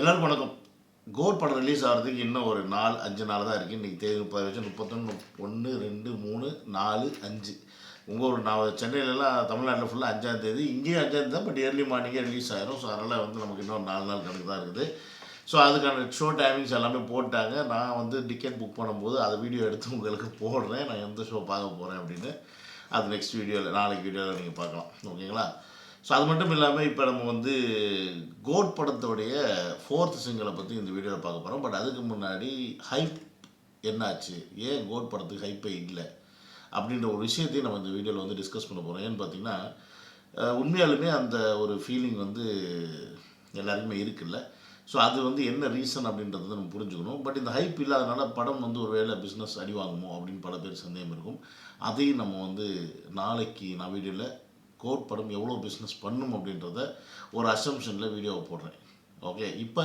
எல்லாருக்கும் வணக்கம். கோட் படம் ரிலீஸ் ஆகிறதுக்கு இன்னும் ஒரு நாலு அஞ்சு நாள் தான் இருக்குது இன்றைக்கி தேதி முப்பது வச்சு முப்பத்தொன்று ஒன்று ரெண்டு மூணு நாலு அஞ்சு. உங்கள் ஒரு நான் சென்னையிலலாம் தமிழ்நாட்டில் ஃபுல்லாக அஞ்சாம் தேதி. இங்கேயும் அஞ்சாம் தேதி தான் பட் ஏர்லி மார்னிங்கே ரிலீஸ் ஆகிரும் ஸோ அதனால் வந்து நமக்கு இன்னும் நாலு நாள் கணக்கு தான் இருக்குது. ஸோ அதுக்கான ஷோ டைமிங்ஸ் எல்லாமே போட்டாங்க. நான் வந்து டிக்கெட் புக் பண்ணும்போது அதை வீடியோ எடுத்து உங்களுக்கு போடுறேன். நான் எந்த ஷோ பார்க்க போகிறேன் அப்படின்னு. அது நெக்ஸ்ட் வீடியோவில் நாளைக்கு வீடியோவில் நீங்கள் பார்க்கலாம். ஓகேங்களா ஸோ அது மட்டும் இல்லாமல் இப்போ நம்ம வந்து கோட் படத்தோடைய ஃபோர்த் சிங்கிளை பற்றி இந்த வீடியோவில் பார்க்க போகிறோம் பட் அதுக்கு முன்னாடி ஹைப் என்னாச்சு? ஏன் கோட் படத்துக்கு ஹைப்பே இல்லை? அப்படின்ற ஒரு விஷயத்தையும் நம்ம இந்த வீடியோவில் வந்து டிஸ்கஸ் பண்ண போகிறோம் ஏன்னு பார்த்தீங்கன்னா உண்மையாலுமே அந்த ஒரு ஃபீலிங் வந்து எல்லாருக்குமே இருக்குல்ல. ஸோ அது வந்து என்ன ரீசன் அப்படின்றத நம்ம புரிஞ்சுக்கணும். பட் இந்த ஹைப் இல்லாதனால படம் வந்து ஒரு வேளை பிஸ்னஸ் அடி வாங்குமோ அப்படின்னு பல பேர் சந்தேகம் இருக்கும். அதையும் நம்ம வந்து நாளைக்கு நான் வீடியோவில் கோட் படம் எவ்வளோ பிஸ்னஸ் பண்ணும் அப்படின்றத ஒரு அசம்ஷனில் வீடியோவை போடுறேன். ஓகே இப்போ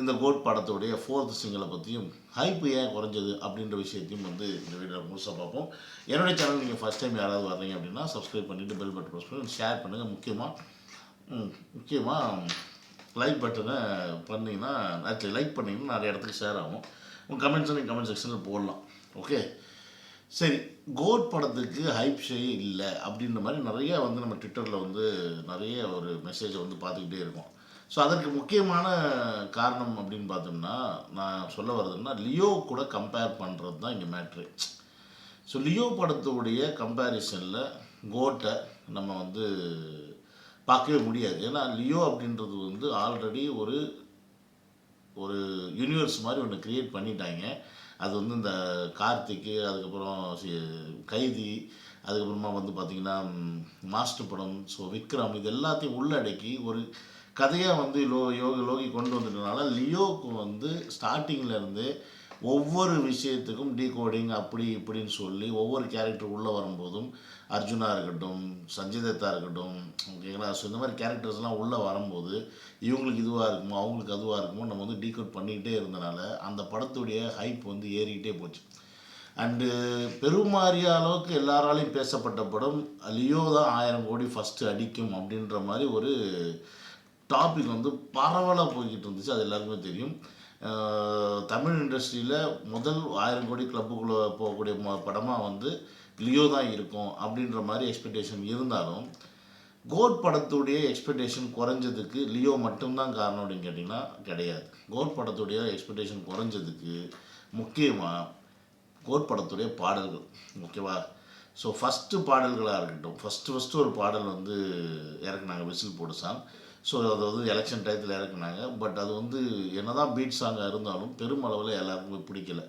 இந்த கோட் படத்துடைய ஃபோர்த் சிங்கிளை பற்றியும் ஹைப் ஏன் குறைஞ்சது அப்படின்ற விஷயத்தையும் வந்து இந்த வீடியோவில் முழுசாக பார்ப்போம். என்னுடைய சேனல் நீங்கள் ஃபஸ்ட் டைம் யாராவது வர்றீங்க அப்படின்னா சப்ஸ்கிரைப் பண்ணிவிட்டு பெல் பட்டன் ப்ரெஸ் பண்ணி ஷேர் பண்ணுங்கள் முக்கியமாக முக்கியமாக லைக் பட்டனை பண்ணிங்கன்னா ஆக்சுவலி லைக் பண்ணிங்கன்னா நிறைய இடத்துக்கு ஷேர் ஆகும். உங்கள் கமெண்ட்ஸை நீங்கள் கமெண்ட் செக்ஷனில் போடலாம். ஓகே சரி. கோட் படத்துக்கு ஹைப் ஷே இல்லை அப்படின்ற மாதிரி நிறைய வந்து நம்ம ட்விட்டரில் வந்து நிறைய ஒரு மெசேஜை வந்து பார்த்துக்கிட்டே இருக்கோம். ஸோ அதற்கு முக்கியமான காரணம் அப்படின்னு பார்த்தோம்னா நான் சொல்ல வர்றதுன்னா லியோ கூட கம்பேர் பண்ணுறது தான் இங்கே மேட்ரு ஸோ லியோ படத்துடைய கம்பேரிசனில் கோட்டை நம்ம வந்து பார்க்கவே முடியாது. ஏன்னா லியோ அப்படின்றது வந்து ஆல்ரெடி ஒரு ஒரு யூனிவர்ஸ் மாதிரி ஒன்று க்ரியேட் பண்ணிட்டாங்க. அது வந்து இந்த கார்த்திக்கு அதுக்கப்புறம் கைதி அதுக்கப்புறமா வந்து பார்த்திங்கன்னா மாஸ்டர் படம் ஸோ விக்ரம் இது எல்லாத்தையும் உள்ளடக்கி ஒரு கதையாக வந்து லோ யோகி லோகி கொண்டு வந்துட்டனால லியோவுக்கு வந்து ஸ்டார்டிங்கில் இருந்து ஒவ்வொரு விஷயத்துக்கும் டீகோடிங் அப்படி இப்படின்னு சொல்லி ஒவ்வொரு கேரக்டர் உள்ளே வரும்போதும் அர்ஜுனா இருக்கட்டும் சஞ்சய் தத்தா இருக்கட்டும் ஓகேங்களா ஸோ இந்த மாதிரி கேரக்டர்ஸ்லாம் உள்ளே வரும்போது இவங்களுக்கு இதுவாக இருக்குமோ அவங்களுக்கு அதுவாக இருக்குமோ நம்ம வந்து டீகோட் பண்ணிக்கிட்டே இருந்தனால அந்த படத்துடைய ஹைப் வந்து ஏறிக்கிட்டே போச்சு. அண்டு பெருமாறிய அளவுக்கு எல்லாராலையும் பேசப்பட்ட படம் லியோ தான் ஆயிரம் கோடி ஃபஸ்ட்டு அடிக்கும் அப்படின்ற மாதிரி ஒரு டாபிக் வந்து பரவலாக போய்கிட்டு இருந்துச்சு. அது எல்லாருக்குமே தெரியும். தமிழ் இண்டஸ்ட்ரியில் முதல் ஆயிரம் கோடி கிளப்புக்குள்ளே போகக்கூடிய ம- படமாக வந்து லியோ தான் இருக்கும் அப்படின்ற மாதிரி எக்ஸ்பெக்டேஷன் இருந்தாலும் கோட் படத்துடைய எக்ஸ்பெக்டேஷன் குறைஞ்சதுக்கு லியோ மட்டும்தான் காரணம் அப்படின்னு கேட்டிங்கன்னா கிடையாது. கோட் படத்துடைய எக்ஸ்பெக்டேஷன் குறைஞ்சதுக்கு முக்கியமாக கோட் படத்துடைய பாடல்கள் ஓகேவா? ஸோ ஃபஸ்ட்டு பாடல்களாக இருக்கட்டும் ஃபஸ்ட்டு ஃபஸ்ட்டு ஒரு பாடல் வந்து இறக்குனாங்க விசில் போடுசாங்க ஸோ அது வந்து எலெக்ஷன் டயத்தில் இறக்குனாங்க. பட் அது வந்து என்னதான் பீட் சாங்காக இருந்தாலும் பெருமளவில் எல்லாருக்குமே பிடிக்கல.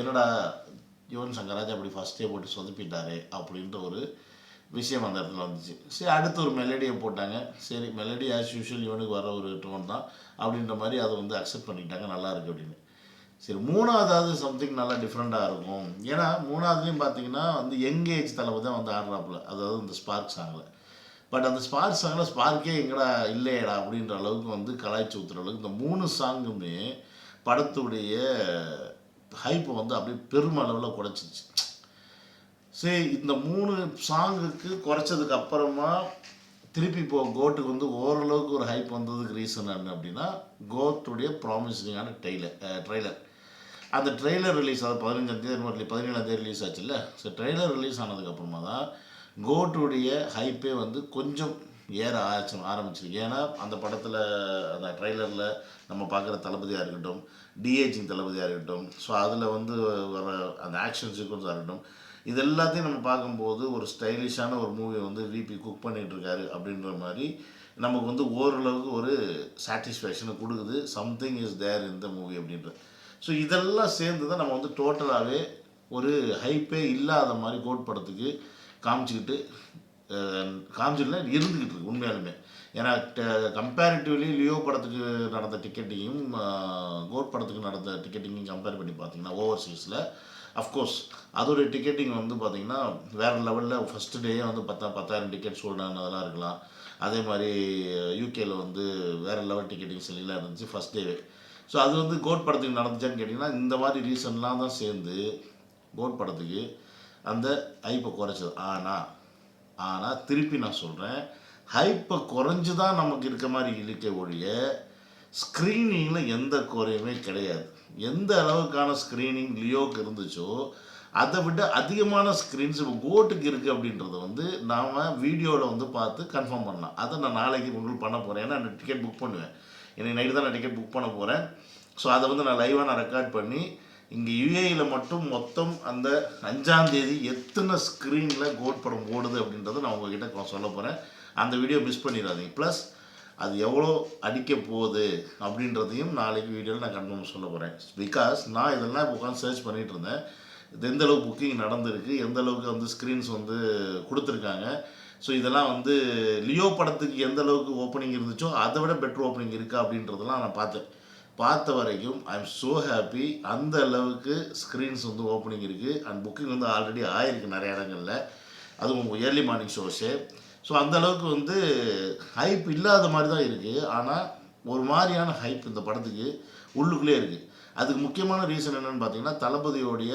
என்னடா யுவன் சங்கராஜ் அப்படி ஃபஸ்ட்டே போட்டு சொதப்பிட்டாரே அப்படின்ற ஒரு விஷயம் அந்த இடத்துல வந்துச்சு. சரி அடுத்து ஒரு மெலடியை போட்டாங்க. சரி மெலடி ஆஸ் யூஷுவல் இவனுக்கு வர ஒரு டோன் தான். அப்படின்ற மாதிரி அதை வந்து அக்செப்ட் பண்ணிக்கிட்டாங்க. நல்லாயிருக்கு அப்படின்னு. சரி மூணாவதாவது சம்திங் நல்லா டிஃப்ரெண்ட்டாக இருக்கும். ஏன்னா மூணாவதுலேயும் பார்த்தீங்கன்னா வந்து யங் ஏஜ் தளபதி தான் வந்து ஆடுறாப்புல. அதாவது இந்த ஸ்பார்க் சாங்கில் பட் அந்த ஸ்பார்க் சாங்கில் ஸ்பார்க்கே எங்கடா இல்லையடா அப்படின்ற அளவுக்கு வந்து கலாய்ச்சி ஊற்றுற அளவுக்கு இந்த மூணு சாங்குமே படத்துடைய ஹைப்பை வந்து அப்படியே பெருமளவில் குறைச்சிச்சு சரி இந்த மூணு சாங்குக்கு குறைச்சதுக்கு அப்புறமா திருப்பி இப்போ கோட்டுக்கு வந்து ஓரளவுக்கு ஒரு ஹைப் வந்ததுக்கு ரீசன் என்ன அப்படின்னா கோத்துடைய ப்ராமிசிங்கான டெய்லர் ட்ரெய்லர் அந்த ட்ரெய்லர் ரிலீஸ் ஆகுது பதினஞ்சாம் தேதி பதினேழாம் தேதி ரிலீஸ் ஆச்சுல்ல? ஸோ ட்ரெய்லர் ரிலீஸ் ஆனதுக்கப்புறமா தான் கோட்டுடைய ஹைப்பே வந்து கொஞ்சம் ஏற ஆச்சு ஆரம்பிச்சிருக்கு. ஏன்னா அந்த படத்தில் அந்த ட்ரெய்லரில் நம்ம பார்க்குற தளபதியாக இருக்கட்டும் டிஏஜிங் தளபதியாக இருக்கட்டும் ஸோ அதில் வந்து வர அந்த ஆக்ஷன் சீக்வன்ஸாக இருக்கட்டும் இது எல்லாத்தையும் நம்ம பார்க்கும்போது ஒரு ஸ்டைலிஷான ஒரு மூவி வந்து விபி குக் பண்ணிகிட்டு இருக்காரு அப்படின்ற மாதிரி நமக்கு வந்து ஓரளவுக்கு ஒரு சாட்டிஸ்ஃபேக்ஷனை கொடுக்குது. சம்திங் இஸ் தேர் இந்த மூவி அப்படின்ற. ஸோ இதெல்லாம் சேர்ந்து தான் நம்ம வந்து டோட்டலாகவே ஒரு ஹைப்பே இல்லாத மாதிரி கோட் படத்துக்கு காமிச்சிக்கிட்டு காமிச்சிட்டுல இருந்துக்கிட்டு இருக்கு உண்மையாலுமே. ஏன்னா கம்பேரிட்டிவ்லி லியோ படத்துக்கு நடந்த டிக்கெட்டிங்கும் கோட் படத்துக்கு நடந்த டிக்கெட்டிங்கும் கம்பேர் பண்ணி பார்த்தீங்கன்னா ஓவர்சீஸில் அஃப்கோர்ஸ் அதோடைய டிக்கெட்டிங் வந்து பார்த்திங்கன்னா வேறு லெவலில் ஃபஸ்ட்டு டேயே வந்து பத்தா பத்தாயிரம் டிக்கெட் சோல்டானதெல்லாம் இருக்கலாம். அதே மாதிரி யூகேயில் வந்து வேறு லெவல் டிக்கெட்டிங் செல்லிங்லாம் இருந்துச்சு ஃபஸ்ட் டேவே ஸோ அது வந்து கோட் படத்துக்கு நடந்துச்சான்னு கேட்டிங்கன்னா இந்த மாதிரி ரீசன்லாம் தான் சேர்ந்து கோட் படத்துக்கு அந்த ஹைப்பை குறைச்சது. ஆனால் ஆனால் திருப்பி நான் சொல்கிறேன் ஹைப்பை குறைஞ்சு தான் நமக்கு இருக்க மாதிரி இழுக்க ஒழிய ஸ்க்ரீனிங்கில் எந்த குறையுமே கிடையாது. எந்த அளவுக்கான ஸ்க்ரீனிங் லியோக்கு இருந்துச்சோ அதை விட அதிகமான ஸ்க்ரீன்ஸ் இப்போ கோட்டுக்கு இருக்குது அப்படின்றத வந்து நாம் வீடியோவில் வந்து பார்த்து கன்ஃபார்ம் பண்ணலாம். அதை நான் நாளைக்கு உங்களுக்கு பண்ண போகிறேன் ஏன்னா நான் டிக்கெட் புக் பண்ணுவேன். எனக்கு நைட்டு தான் நான் டிக்கெட் புக் பண்ண போகிறேன் ஸோ அதை வந்து நான் லைவாக நான் ரெக்கார்ட் பண்ணி இங்கே யுஏயில் மட்டும் மொத்தம் அந்த அஞ்சாம் தேதி எத்தனை ஸ்க்ரீனில் கோட் படம் ஓடுது அப்படின்றத நான் உங்ககிட்ட சொல்ல போகிறேன் அந்த வீடியோ மிஸ் பண்ணிடாதீங்க. ப்ளஸ் அது எவ்வளோ அடிக்க போகுது அப்படின்றதையும் நாளைக்கு வீடியோவில் நான் கன்ஃபார்ம் சொல்ல போகிறேன் பிகாஸ் நான் இதெல்லாம் இப்போ உட்காந்து சர்ச் பண்ணிகிட்டு இருந்தேன். இது எந்த அளவுக்கு புக்கிங் நடந்திருக்கு எந்த அளவுக்கு வந்து ஸ்க்ரீன்ஸ் வந்து கொடுத்துருக்காங்க. ஸோ இதெல்லாம் வந்து லியோ படத்துக்கு எந்த அளவுக்கு ஓப்பனிங் இருந்துச்சோ அதை விட பெட்டர் ஓப்பனிங் இருக்கா அப்படின்றதெல்லாம் நான் பார்த்தேன். பார்த்த வரைக்கும் ஐ எம் ஸோ ஹாப்பி அந்த அளவுக்கு ஸ்க்ரீன்ஸ் வந்து ஓப்பனிங் இருக்குது அண்ட் புக்கிங் வந்து ஆல்ரெடி ஆயிருக்கு நிறைய இடங்களில். அதுவும் ஏர்லி மார்னிங் ஷோஸு ஸோ அந்த அளவுக்கு வந்து ஹைப் இல்லாத மாதிரி தான் இருக்குது ஆனால் ஒரு மாதிரியான ஹைப் இந்த படத்துக்கு உள்ளுக்குள்ளே இருக்குது அதுக்கு முக்கியமான ரீசன் என்னென்னு பார்த்தீங்கன்னா தளபதியோடைய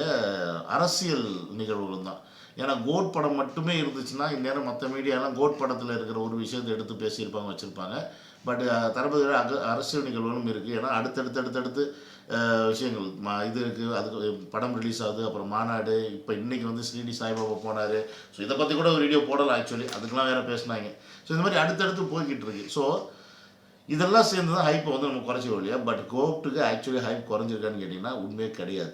அரசியல் நிகழ்வுகள் தான். ஏன்னா கோட் படம் மட்டுமே இருந்துச்சுன்னா இந்நேரம் மற்ற மீடியாலாம் கோட் படத்தில் இருக்கிற ஒரு விஷயத்தை எடுத்து பேசியிருப்பாங்க வச்சுருப்பாங்க. பட் தளபதியோட அக அரசியல் நிகழ்வுகளும் இருக்குது ஏன்னா அடுத்தடுத்து அடுத்தடுத்து விஷயங்கள். மா இது இருக்குது அதுக்கு படம் ரிலீஸ் ஆகுது. அப்புறம் மாநாடு. இப்போ இன்றைக்கி வந்து ஸ்ரீடி சாய்பாபா போனார். ஸோ இதை பற்றி கூட ஒரு வீடியோ போடலாம் ஆக்சுவலி அதுக்கெலாம் வேறு பேசினாங்க. ஸோ இந்த மாதிரி அடுத்தடுத்து போய்கிட்டு இருக்கு. ஸோ இதெல்லாம் சேர்ந்து தான் ஹைப்பை வந்து நம்ம குறைச்சிக்கோ இல்லையா? பட் கோப்டுக்கு ஆக்சுவலி ஹைப் குறைஞ்சிருக்கான்னு கேட்டிங்கன்னா உண்மையே கிடையாது.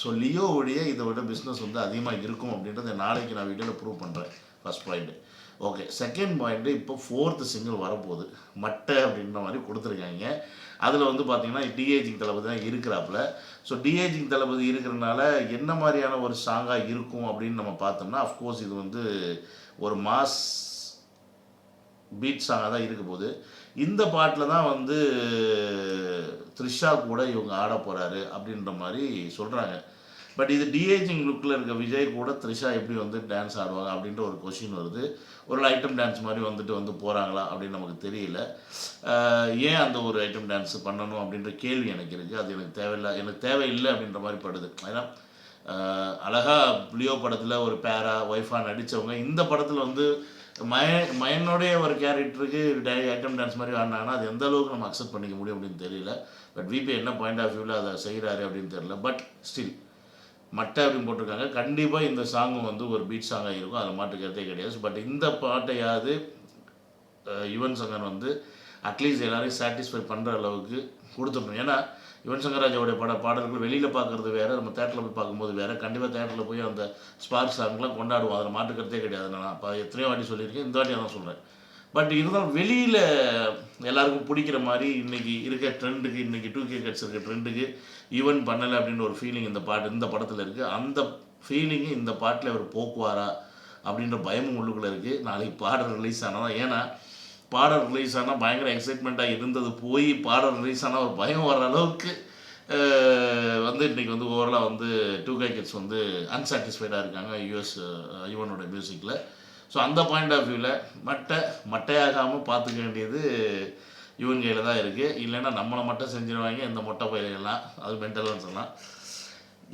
ஸோ லியோவுடைய இதை விட பிஸ்னஸ் வந்து அதிகமாக இருக்கும் அப்படின்றத நாளைக்கு நான் வீடியோவில் ப்ரூவ் பண்ணுறேன் first point okay second point இப்போ ஃபோர்த்து சிங்கிள் வரப்போகுது. மட்டை அப்படின்ற மாதிரி கொடுத்துருக்காங்க. அதில் வந்து பார்த்தீங்கன்னா டிஏஜிங் தளபதி தான் இருக்கிறாப்புல. ஸோ டிஏஜிங் தளபதி இருக்கிறனால என்ன மாதிரியான ஒரு சாங்காக இருக்கும் அப்படின்னு நம்ம பார்த்தோம்னா அஃப்கோர்ஸ் இது வந்து ஒரு மாஸ் பீட் சாங்காக தான் இருக்க போகுது. இந்த பாட்டில் தான் வந்து த்ரிஷா கூட இவங்க ஆட போகிறாரு அப்படின்ற மாதிரி சொல்கிறாங்க பட் இது டிஏஜிங் லுக்கில் இருக்க விஜய் கூட த்ரிஷா எப்படி வந்து டான்ஸ் ஆடுவாங்க அப்படின்ற ஒரு கொஷின் வருது. ஒரு ஐட்டம் டான்ஸ் மாதிரி வந்துட்டு வந்து போகிறாங்களா அப்படின்னு நமக்கு தெரியல. ஏன் அந்த ஒரு ஐட்டம் டான்ஸ் பண்ணணும் அப்படின்ற கேள்வி எனக்கு இருக்குது அது எனக்கு தேவையில்லை எனக்கு தேவையில்லை அப்படின்ற மாதிரி படுது. ஏன்னா அழகாக லியோ படத்தில் ஒரு பேரா ஒய்ஃபாக நடித்தவங்க இந்த படத்தில் வந்து மய மயனுடைய ஒரு கேரக்டருக்கு டை ஐட்டம் டான்ஸ் மாதிரி ஆடினாங்கன்னா அது எந்த அளவுக்கு நம்ம அக்செப்ட் பண்ணிக்க முடியும் அப்படின்னு தெரியல. பட் விபி என்ன பாயிண்ட் ஆஃப் வியூவில் அதை செய்கிறாரு அப்படின்னு தெரியல. பட் ஸ்டில் மட்டை அப்படின்னு போட்டிருக்காங்க. கண்டிப்பாக இந்த சாங்கும் வந்து ஒரு பீட் சாங்காக இருக்கும். அதில் மாட்டுக்கிறதே கிடையாது. பட் இந்த பாட்டையாவது யுவன் சங்கர் வந்து அட்லீஸ்ட் எல்லாரையும் சாட்டிஸ்ஃபை பண்ணுற அளவுக்கு கொடுத்துடணும். ஏன்னா யுவன் சங்கராஜாவுடைய பட பாடல்கள் வெளியில் பார்க்குறது வேறு நம்ம தேட்டரில் போய் பார்க்கும்போது வேறு. கண்டிப்பாக தேட்டரில் போய் அந்த ஸ்பார்க் சாங்லாம் கொண்டாடுவோம். அதில் மாட்டுக்கிறதே கிடையாது. நான் இப்போ எத்தனையோ வாட்டி சொல்லியிருக்கேன். இந்த வாட்டி தான் சொல்கிறேன் பட் இருந்தாலும் வெளியில் எல்லாருக்கும் பிடிக்கிற மாதிரி இன்னைக்கு இருக்க ட்ரெண்டுக்கு இன்னைக்கு டூ கே கட்ஸ் இருக்க ட்ரெண்டுக்கு ஈவன் பண்ணலை அப்படின்ற ஒரு ஃபீலிங் இந்த பாட்டு இந்த படத்தில் இருக்குது அந்த ஃபீலிங்கு இந்த பாட்டில் அவர் போக்குவாரா அப்படின்ற பயமும் உள்ளுக்குள்ளே இருக்குது நாளைக்கு பாடல் ரிலீஸ் ஆனால் ஏன்னா பாடல் ரிலீஸ் ஆனால் பயங்கர எக்ஸைட்மெண்ட்டாக இருந்தது போய் பாடல் ரிலீஸ் ஆனால் ஒரு பயம் வர அளவுக்கு வந்து இன்றைக்கி வந்து ஓவரலாக வந்து டூ கே கிட்ஸ் வந்து அன்சாட்டிஸ்ஃபைடாக இருக்காங்க. யூஎஸ் யுவனோட மியூசிக்கில் ஸோ அந்த பாயிண்ட் ஆஃப் வியூவில் மட்டை மட்டையாகாமல் பார்த்துக்க வேண்டியது இவன் கையில் தான் இருக்குது இல்லைன்னா நம்மளை மட்டும் செஞ்சிருவாங்க இந்த மொட்டை பயிரெல்லாம் அது மென்டலன்ஸ் எல்லாம்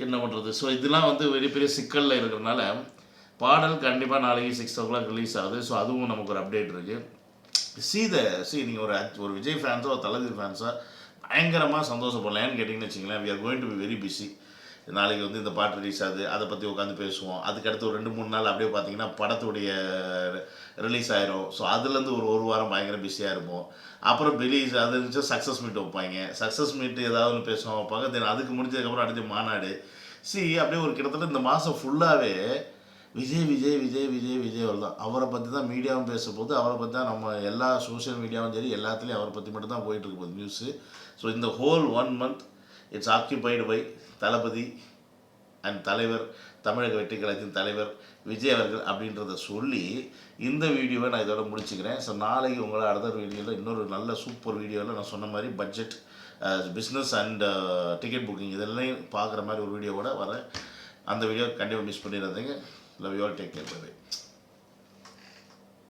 என்ன பண்ணுறது ஸோ இதெல்லாம் வந்து பெரிய பெரிய சிக்கலில் இருக்கிறனால பாடல் கண்டிப்பாக நாளைக்கு சிக்ஸ் ஓ கிளாக் ரிலீஸ் ஆகுது. ஸோ அதுவும் நமக்கு ஒரு அப்டேட் இருக்குது சி த சி நீங்கள் ஒரு ஒரு விஜய் ஃபேன்ஸோ தளபதி ஃபேன்ஸோ பயங்கரமாக சந்தோஷப்படலாம். ஏன்னு கேட்டிங்கன்னு வச்சிங்களேன் we are going to be very busy நாளைக்கு வந்து இந்த பாட்டு ரிலீஸ் ஆகுது அதை பற்றி உட்காந்து பேசுவோம். அதுக்கடுத்து ஒரு ரெண்டு மூணு நாள் அப்படியே பார்த்தீங்கன்னா படத்துடைய ரிலீஸ் ஆயிரும். ஸோ அதுலேருந்து ஒரு ஒரு வாரம் பயங்கர பிஸியாக இருப்போம். அப்புறம் ரிலீஸ் அது இருந்துச்சு சக்ஸஸ் மீட் வைப்பாங்க. சக்ஸஸ் மீட் ஏதாவது ஒன்று பேசுவோம் வைப்பாங்க தென் அதுக்கு முடிஞ்சதுக்கப்புறம் அடுத்து மாநாடு. சி அப்படியே ஒரு கிட்டத்தட்ட இந்த மாதம் ஃபுல்லாகவே விஜய் விஜய் விஜய் விஜய் விஜய் அவர் தான் அவரை பற்றி தான் மீடியாவும் பேசும்போது அவரை பற்றி தான் நம்ம எல்லா சோஷியல் மீடியாவும் சரி எல்லாத்துலேயும் அவரை பற்றி மட்டும் தான் போயிட்டு இருக்கு போகுது நியூஸு ஸோ இந்த whole one month it's occupied by Thalapathy and தலைவர் தமிழக வெற்றி கழகத்தின் தலைவர் விஜய் அவர்கள் அப்படின்றத சொல்லி இந்த வீடியோவை நான் இதோட முடிச்சுக்கிறேன். ஸோ நாளைக்கு உங்களை அடுத்த வீடியோவில் இன்னொரு நல்ல சூப்பர் வீடியோவில் நான் சொன்ன மாதிரி budget business and ticket booking இதெல்லாம் பார்க்குற மாதிரி ஒரு வீடியோவோட வரேன். அந்த வீடியோ கண்டிப்பாக மிஸ் பண்ணிடாதீங்க. Love you all take care bye